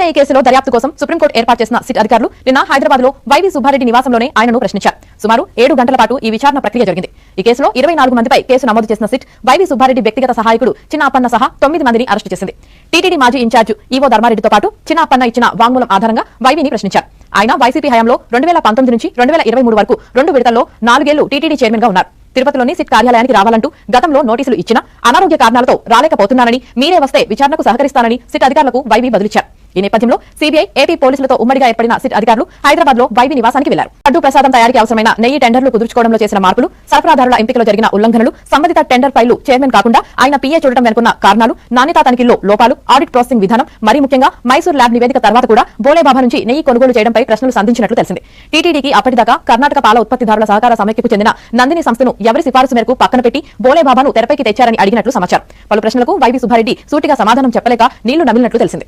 నెయ్యి కేసులో దర్యాప్తు కోసం సుప్రీంకోర్టు ఏర్పాటు చేసిన సిట్ అధికారులు నిన్న హైదరాబాద్లో వైవి సుబ్బారెడ్డి నివాసంలోనే ఆయనను ప్రశ్నించారు. సుమారు ఏడు గంటల పాటు ఈ విచారణ ప్రక్రియ జరిగింది. ఈ కేసులో ఇరవై నాలుగు మందిపై కేసు నమోదు చేసిన సిట్ వైవి సుబ్బారెడ్డి వ్యక్తిగత సహాయకుడు చిన్న అప్పన్న సహా తొమ్మిది మందిని అరెస్టు చేసింది. టీటీడీ మాజీ ఇన్ఛార్జ్ ఈవో ధర్మారెడ్డితో పాటు చిన్న అప్పన్న ఇచ్చిన వాంగ్మూలం ఆధారంగా వైవిని ప్రశ్నించారు. ఆయన వైసీపీ హయాంలో రెండు వేల పంతొమ్మిది నుంచి రెండు వేల ఇరవై మూడు వరకు రెండు విడతల్లో నాలుగేళ్ళు టీటీడీ చైర్మన్గా ఉన్నారు. తిరుపతిలోని సిట్ కార్యాలయానికి రావాలంటూ గతంలో నోటీసులు ఇచ్చినా అనారోగ్య కారణాలతో రాలేకపోతున్నారని మీరే వస్తే విచారణకు సహకరిస్తానని సిట్ అధికారులకు వైవి బదిలిచ్చారు. ఈ నేపథ్యంలో సీబీఐ ఏపీ పోలీసులతో ఉమ్మడిగా ఏర్పడిన సిట్ అధికారులు హైదరాబాద్లో వైవి నివాసానికి వెళ్ళారు. లడ్డు ప్రసాదం తయారీకి అవసరమైన నెయ్యి టెండర్లు కుదుర్చుకోవడంలో చేసిన మార్పులు సరఫరాదారుల ఎంపికలో జరిగిన ఉల్లంఘనలు సంబంధిత టెండర్ ఫైలు చైర్మన్ కాకుండా ఆయన పీఏ చూడటం వెనుకున్న కారణాలు నాణ్యతా తనిఖీల్లో లోపాలు ఆడిట్ ప్రాసెసింగ్ విధానం మరీ ముఖ్యంగా మైసూర్ ల్యాబ్ నివేదిక తర్వాత కూడా బోలేబాబా నుంచి నెయ్యి కొనుగోలు చేయడంపై ప్రశ్నలు సంధించినట్లు తెలిసింది. టీటీడీకి అప్పటిదాకా కర్ణాటక పాల ఉత్పత్తిదారుల సహకార సమైక్యకు చెందిన నందిని సంస్థను ఎవరి సిఫార్సు మేరకు పక్కన పెట్టి బోలేబాబాను తెరపైకి తెచ్చారని అడిగినట్లు సమాచారం. పలు ప్రశ్నలకు వైవి సుబ్బారెడ్డి సూటిగా సమాధానం చెప్పలేక నీళ్ళు నమిలినట్లు తెలిసింది.